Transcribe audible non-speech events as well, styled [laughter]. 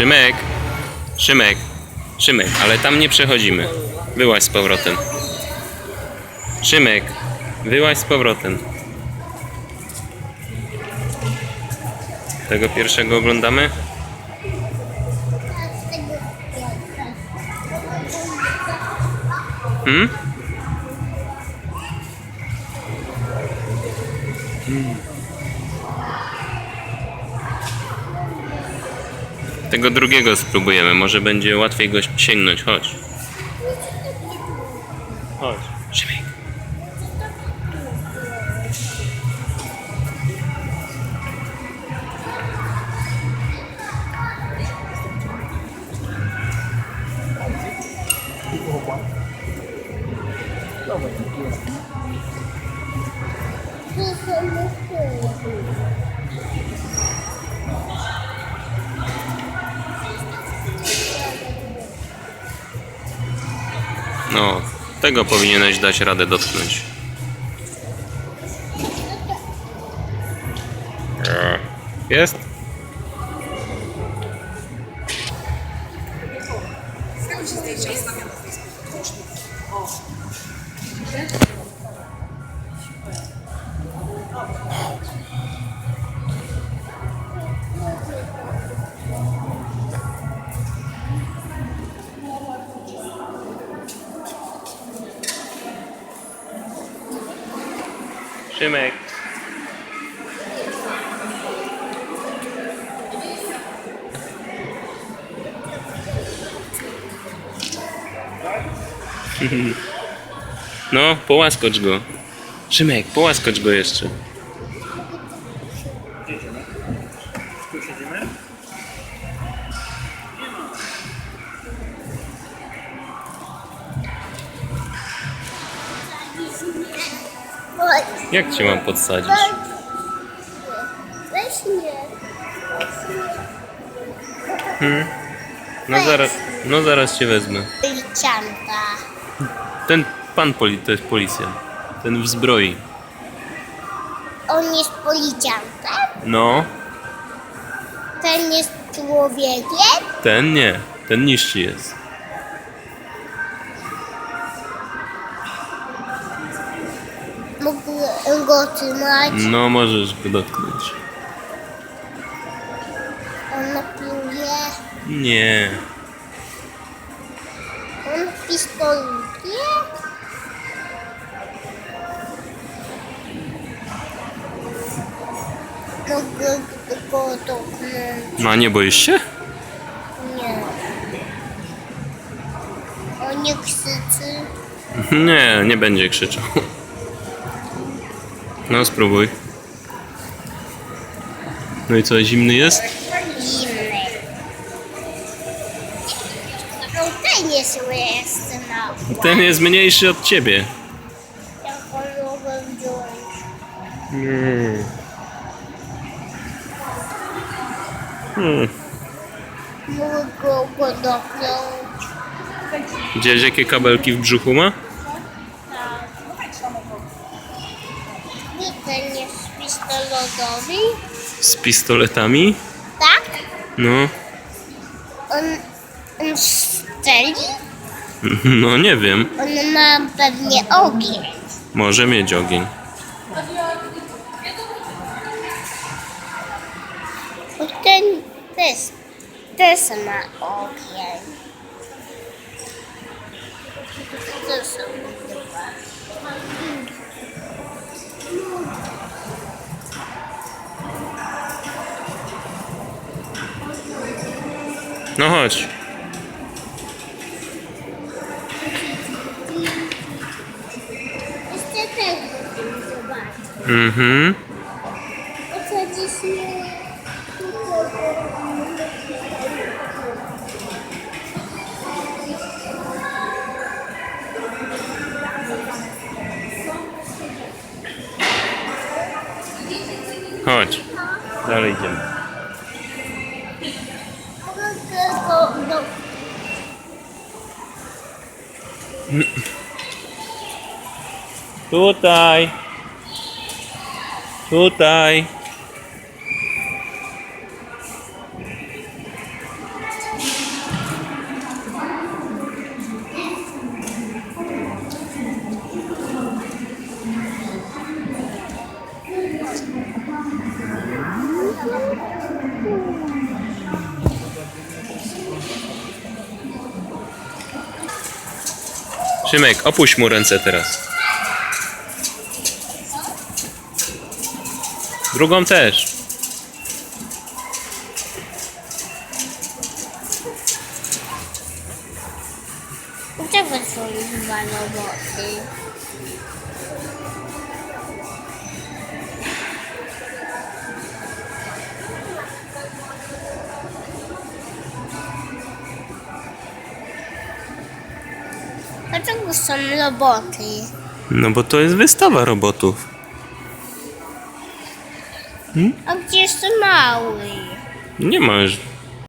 Szymek! Szymek! Szymek, ale tam nie przechodzimy. Wyłaź z powrotem. Szymek! Wyłaź z powrotem. Tego pierwszego oglądamy? Hmm? Tego drugiego spróbujemy, może będzie łatwiej go sięgnąć. Chodź. Chodź. Szymek. No, tego powinieneś dać radę dotknąć. E, Jest? Szymek. [laughs] No, połaskocz go. Szymek, połaskocz go jeszcze. Jak cię mam podsadzić? Weź mnie. No zaraz, no zaraz cię wezmę. Policjanta. Ten pan poli, to jest policjant. Ten w zbroi. On jest policjantem? No, Ten jest człowiekiem? ten nie. Ten niższy jest. Mógł go trzymać. No, możesz go dotknąć. On napiluje. Nie. On pistoluje. Mogę go dotknąć. No, a nie boisz się? Nie. On nie krzyczy. Nie, nie będzie krzyczał. No, spróbuj. No i co, zimny jest? Zimny. No ten jest na Ten jest mniejszy od ciebie. Wziąć? Hmm. Mogę go, go dotknąć. Widziałeś jakie kabelki w brzuchu ma? Pistolotowy. Z pistoletami? Tak? No. On, on strzeli? [laughs] No nie wiem. On ma pewnie ogień. Może mieć ogień. Bo ten też, też ma ogień. To są No chodź. Jeszcze tego. Mhm. Chodź. Dalej idziemy. Tutaj. Tutaj. Szymek, opuść mu ręce teraz. Drugą też. Dlaczego są roboty? Dlaczego są roboty? No bo to jest wystawa robotów. A gdzie jest mały? Nie masz